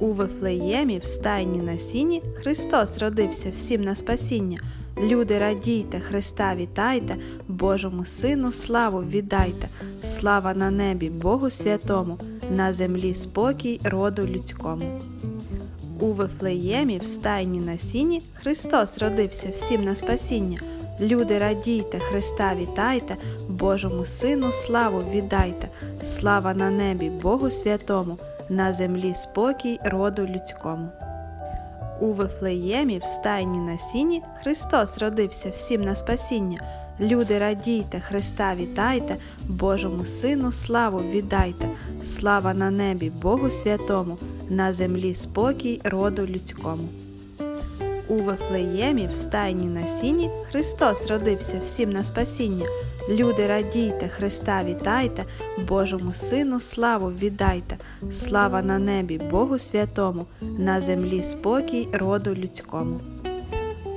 У Вифлеємі в стайні на сіні Христос родився всім на спасіння. Люди радійте, Христа вітайте, Божому Сину славу віддайте, слава на небі Богу святому, на землі спокій роду людському. У Вифлеємі в стайні на сіні Христос родився всім на спасіння. Люди радійте, Христа вітайте, Божому Сину славу віддайте, слава на небі Богу святому, на землі спокій роду людському. У Вифлеємі в стайні на сіні Христос родився всім на спасіння. Люди радійте, Христа вітайте, Божому Сину славу віддайте, слава на небі Богу святому, на землі спокій роду людському. У Вифлеємі в стайні на сіні Христос родився всім на спасіння. Люди радійте, Христа вітайте, Божому Сину славу віддайте, слава на небі Богу святому, на землі спокій роду людському.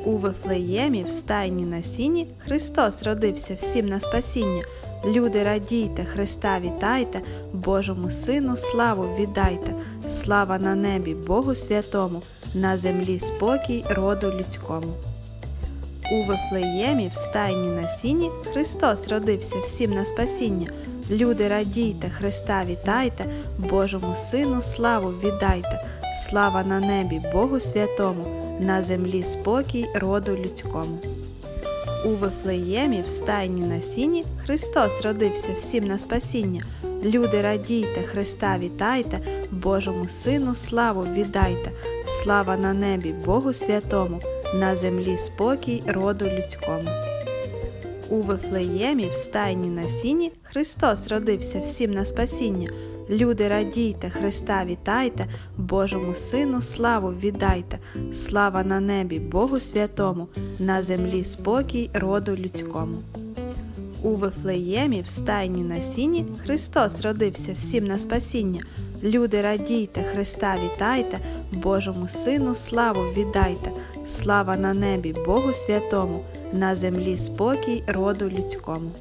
У Вифлеємі в стайні на сіні Христос родився всім на спасіння. Люди радійте, Христа вітайте, Божому Сину славу віддайте, слава на небі Богу святому, на землі спокій роду людському. У Вифлеємі в стайні на сіні Христос родився всім на спасіння. Люди радійте, Христа вітайте, Божому Сину славу віддайте, слава на небі Богу святому, на землі спокій роду людському. У Вифлеємі в стайні на сіні Христос родився всім на спасіння. Люди радійте, Христа вітайте, Божому Сину славу віддайте, слава на небі Богу святому, на землі спокій роду людському. У Вифлеємі в стайні на сіні Христос родився всім на спасіння. Люди радійте, Христа вітайте, Божому Сину славу віддайте, слава на небі Богу святому, на землі спокій роду людському. У Вифлеємі в стайні на сіні Христос родився всім на спасіння. Люди радійте, Христа вітайте, Божому Сину славу віддайте, слава на небі Богу святому, на землі спокій роду людському.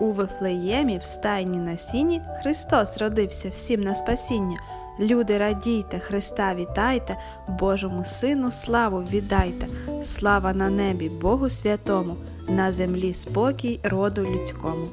У Вифлеємі в стайні на сіні Христос родився всім на спасіння. Люди радійте, Христа вітайте, Божому Сину славу віддайте, слава на небі Богу святому, на землі спокій роду людському.